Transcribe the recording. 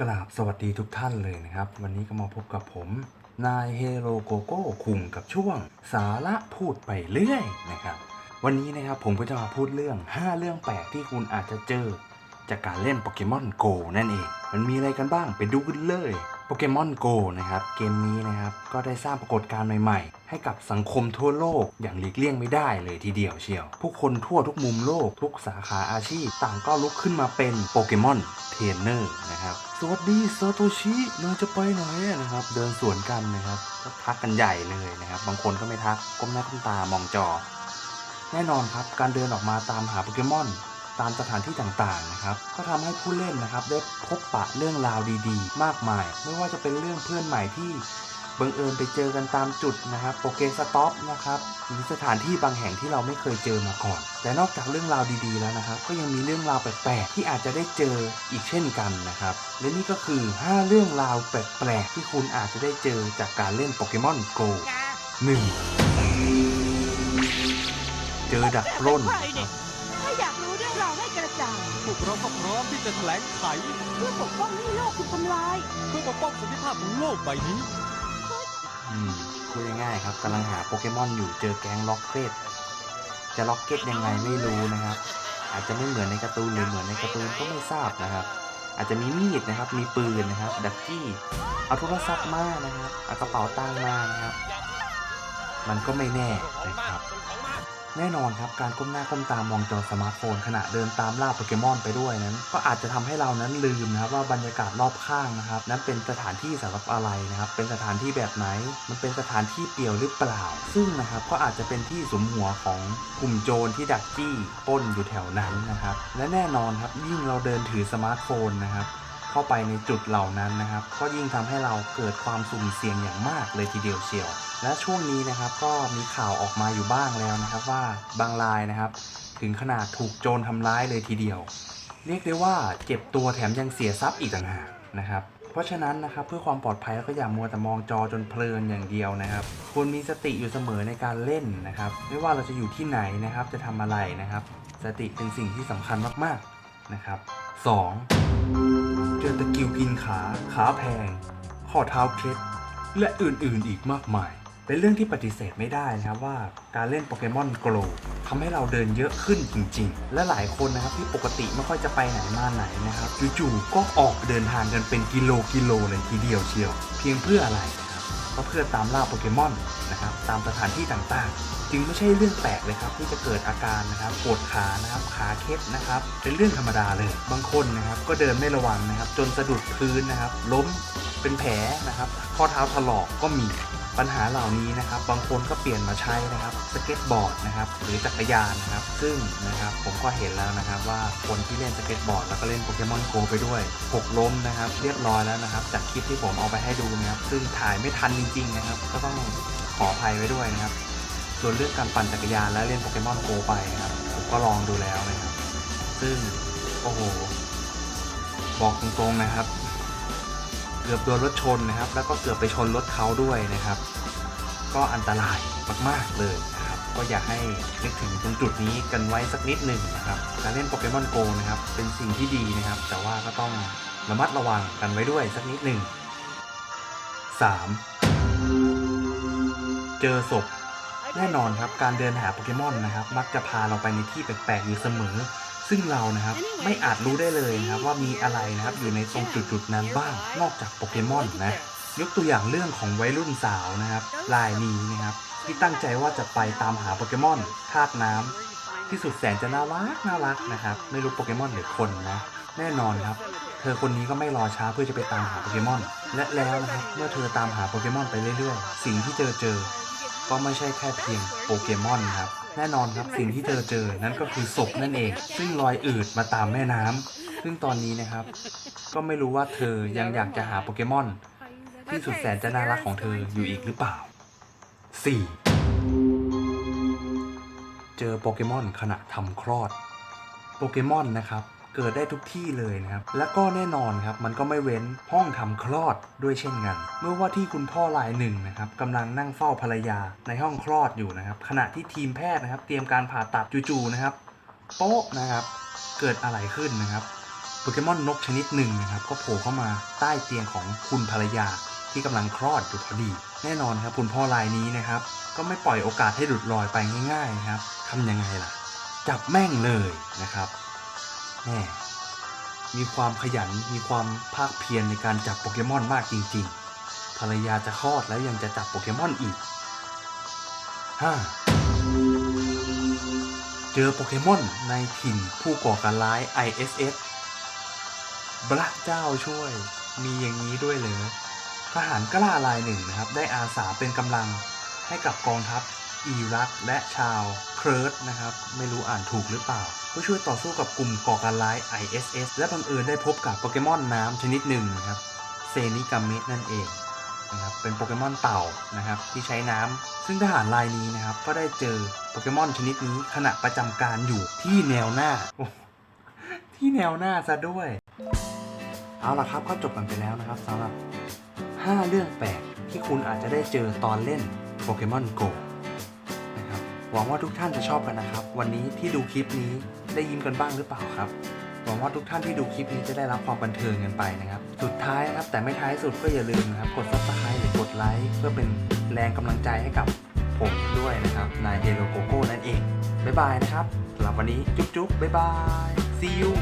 กราบสวัสดีทุกท่านเลยนะครับ วันนี้ก็มาพบกับผม นายเฮโรโกโก้คุงกับช่วง สาระพูดไปเรื่อยนะครับ วันนี้นะครับผมก็จะมาพูดเรื่อง 5 เรื่องแปลกที่คุณอาจจะเจอ จากการเล่นโปเกมอนโกนั่นเอง มันมีอะไรกันบ้างไปดูกันเลย โปเกมอนโกนะครับ เกมนี้นะครับ ก็ได้สร้างปรากฏการณ์ใหม่ๆ ให้กับสังคมทั่วโลกอย่างหลีกเลี่ยงไม่ได้เลยทีเดียวเชียว ผู้คนทั่วทุกมุมโลก ทุกสาขาอาชีพ ต่างก็ลุกขึ้นมาเป็นโปเกมอนเทรนเนอร์นะครับ สวัสดีซาโตชินายจะไปไหนนะครับ เดินสวนกันนะครับก็ทักกันใหญ่เลยนะครับ บางคนก็ไม่ทักก้มหน้าก้มตามองจอ แน่นอนครับการเดินออกมาตามหาโปเกมอน ตามสถานที่ต่างๆนะครับก็ทำให้ผู้เล่นนะครับได้พบปะเรื่องราวดีๆ มากมาย ไม่ว่าจะเป็นเรื่องเพื่อนใหม่ที่บังเอิญไปเจอกันตามจุดนะครับโปเกสต็อปนะครับหรือสถานที่บางแห่งที่เราไม่เคยเจอมาก่อน แต่นอกจากเรื่องราวดีๆแล้วนะครับ ก็ยังมีเรื่องราวแปลกๆที่อาจจะได้เจออีกเช่นกันนะครับ และนี่ก็คือ 5 เรื่องราวแปลกๆที่คุณอาจจะได้เจอจากการเล่นโปเกมอนโกหนึ่งเจอดักปล้นครับ อยากรู้เรื่องราวให้กระจ่างพวกเราก็พร้อมที่จะแถลงไข เพื่อปกป้องไม่ให้โลกถูกทำลาย เพื่อปกป้องสันติภาพของโลกใบนี้ อืมพูดง่ายๆครับกำลังหาโปเกมอนอยู่เจอแก๊งล็อกเก็ตจะล็อกเก็ตยังไงไม่รู้นะครับ อาจจะไม่เหมือนในการ์ตูนหรือเหมือนในการ์ตูนก็ไม่ทราบนะครับ อาจจะมีมีดนะครับ มีปืนนะครับ ดักจี้ เอาโทรศัพท์มานะครับ เอากระเป๋าตังค์มานะครับ มันก็ไม่แน่นะครับ แน่นอนครับการก้มหน้าก้มตามองจอสมาร์ทโฟนขณะเดินตามล่าโปเกมอนไปด้วยนั้น ก็อาจจะทำให้เรานั้นลืมนะครับว่าบรรยากาศรอบข้างนะครับนั้นเป็นสถานที่สำหรับอะไรนะครับเป็นสถานที่แบบไหน มันเป็นสถานที่เปลี่ยวหรือเปล่า ซึ่งนะครับก็อาจจะเป็นที่สมหัวของกลุ่มโจรที่ดักจี้ป้นอยู่แถวนั้นนะครับและแน่นอนครับยิ่งเราเดินถือสมาร์ทโฟนนะครับ เข้าไปในจุดเหล่านั้นนะครับ ก็ยิ่งทำให้เราเกิดความสุ่มเสี่ยงอย่างมากเลยทีเดียวเชียว และช่วงนี้นะครับก็มีข่าวออกมาอยู่บ้างแล้วนะครับว่าบางรายนะครับ ถึงขนาดถูกโจรทำร้ายเลยทีเดียว เรียกได้ว่าเจ็บตัวแถมยังเสียทรัพย์อีกต่างหากนะครับเพราะฉะนั้นนะครับเพื่อความปลอดภัยแล้วก็อย่ามัวแต่มองจอจนเพลินอย่างเดียวนะครับควรมีสติอยู่เสมอในการเล่นนะครับ ไม่ว่าเราจะอยู่ที่ไหนนะครับ จะทำอะไรนะครับ สติเป็นสิ่งที่สำคัญมากๆนะครับ 2. เจอตะกิวกินขา ขาแพง ข้อเท้าเคล็ดและอื่นๆอีกมากมาย เป็นเรื่องที่ปฏิเสธไม่ได้นะครับว่าการเล่นโปเกมอนโกลทำให้เราเดินเยอะขึ้นจริง ๆ และหลายคนนะครับที่ปกติไม่ค่อยจะไปไหนมาไหนนะครับจู่ๆก็ออกเดินทางกันเป็นกิโลกิโลเลยทีเดียวเชียว เพียงเพื่ออะไรครับก็เพื่อตามล่าโปเกมอนนะครับตามสถานที่ต่างๆ จึงไม่ใช่เรื่องแปลกเลยครับที่จะเกิดอาการนะครับปวดขานะครับขาเคล็ดนะครับ เป็นเรื่องธรรมดาเลย บางคนนะครับก็เดินไม่ระวังนะครับ จนสะดุดพื้นนะครับ ล้มเป็นแผลนะครับ ข้อเท้าถลอกก็มีปัญหาเหล่านี้นะครับ บางคนก็เปลี่ยนมาใช้นะครับสเก็ตบอร์ดนะครับหรือจักรยานนะครับ ซึ่งนะครับผมก็เห็นแล้วนะครับ ว่าคนที่เล่นสเก็ตบอร์ดแล้วก็เล่นโปเกมอนโกไปด้วยหกล้มนะครับ เรียบร้อยแล้วนะครับ จากคลิปที่ผมเอาไปให้ดูนะครับ ซึ่งถ่ายไม่ทันจริงๆนะครับ ก็ต้องขออภัยไว้ด้วยนะครับ ส่วนเรื่องการปั่นจักรยานและเล่นโปเกมอนโกไปนะครับผมก็ลองดูแล้วนะครับ ซึ่งโอ้โห บอกตรงๆนะครับ เกือบโดนรถชนนะครับ แล้วก็เกือบไปชนรถเขาด้วยนะครับ ก็อันตรายมากๆเลยนะครับ ก็อยากให้นึกถึงตรงจุดนี้กันไว้สักนิดหนึ่งนะครับการเล่นโปเกมอนโกนะครับ เป็นสิ่งที่ดีนะครับ แต่ว่าก็ต้องระมัดระวังกันไว้ด้วยสักนิดหนึ่ง 3. เจอศพ แน่นอนครับการเดินหาโปเกมอนนะครับ มักจะพาเราไปในที่แปลกๆอยู่เสมอ ซึ่งเรานะครับไม่อาจรู้ได้เลยนะครับว่ามีอะไรนะครับอยู่ในตรงจุดๆนั้นบ้างนอกจากโปเกมอนนะยกตัวอย่างเรื่องของวัยรุ่นสาวนะครับรายนี้นะครับที่ตั้งใจว่าจะไปตามหาโปเกมอนธาตุน้ำที่สุดแสนจะน่ารักน่ารักนะครับไม่รู้โปเกมอนหรือคนนะแน่นอนครับเธอคนนี้ก็ไม่รอช้าเพื่อจะไปตามหาโปเกมอน และแล้วนะครับเมื่อเธอตามหาโปเกมอนไปเรื่อยๆ สิ่งที่เจอเจอ ก็ไม่ใช่แค่เพียงโปเกมอนครับ แน่นอนครับสิ่งที่เธอเจอนั่นก็คือศพนั่นเอง ซึ่งลอยอืดมาตามแม่น้ำซึ่งตอนนี้นะครับ ก็ไม่รู้ว่าเธอยังอยากจะหาโปเกมอน ที่สุดแสนจะน่ารักของเธออยู่อีกหรือเปล่า 4. เจอโปเกมอนขณะทำคลอด โปเกมอนนะครับ เกิดได้ทุกที่เลยนะครับ และก็แน่นอนครับมันก็ไม่เว้นห้องทำคลอดด้วยเช่นกัน เมื่อว่าที่คุณพ่อรายหนึ่งนะครับกำลังนั่งเฝ้าภรรยาในห้องคลอดอยู่นะครับ ขณะที่ทีมแพทย์นะครับ เตรียมการผ่าตัดจู่ๆนะครับโป๊ะนะครับ เกิดอะไรขึ้นนะครับภปเกมอนนกชนิดหนึ่งนะครับ ก็โผล่เข้ามาใต้เตียงของคุณภรรยาที่กำลังคลอดอยู่พอดี แน่นอนครับคุณพ่อรายนี้นะครับ ก็ไม่ปล่อยโอกาสให้หลุดลอยไปง่าย ๆ นะครับทำยังไงล่ะ จับแม่งเลยนะครับ แม่มีความขยันมีความภาคเพียรในการจับโปเกมอนมากจริง ๆ ภรรยาจะคลอดแล้วยังจะจับโปเกมอนอีกฮ่าเจอโปเกมอนในถิ่นผู้ก่อการร้าย ISS พระเจ้าช่วย มีอย่างนี้ด้วยเหรอทหารกล้ารายหนึ่งนะครับ ได้อาสาเป็นกำลังให้กับกองทัพ อิรักและชาวเคิร์ดนะครับ ไม่รู้อ่านถูกหรือเปล่าเพื่อช่วยต่อสู้กับกลุ่มก่อการร้าย ISS และบังเอิญได้พบกับโปเกมอนน้ำชนิดหนึ่งนะครับเซนิกามะนั่นเองนะครับเป็นโปเกมอนเต่านะครับที่ใช้น้ำซึ่งทหารรายนี้นะครับก็ได้เจอโปเกมอนชนิดนี้ขณะประจำการอยู่ที่แนวหน้า ที่แนวหน้าซะด้วย เอาล่ะครับก็จบกันไปแล้วนะครับสำหรับ 5 เรื่องแปลกที่คุณอาจจะได้เจอตอนเล่นโปเกมอนโกะ หวังว่าทุกท่านจะชอบกันนะครับ วันนี้ที่ดูคลิปนี้ได้ยิ้มกันบ้างหรือเปล่าครับ หวังว่าทุกท่านที่ดูคลิปนี้จะได้รับความบันเทิงกันไปนะครับ สุดท้ายนะครับแต่ไม่ท้ายสุดก็อย่าลืมนะครับกด subscribe หรือกดไลค์เพื่อเป็นแรงกำลังใจให้กับผมด้วยนะครับนายเฮโลโกโก้นั่นเองบ๊ายบายนะครับสำหรับวันนี้จุ๊บจุ๊บบ๊ายบาย see you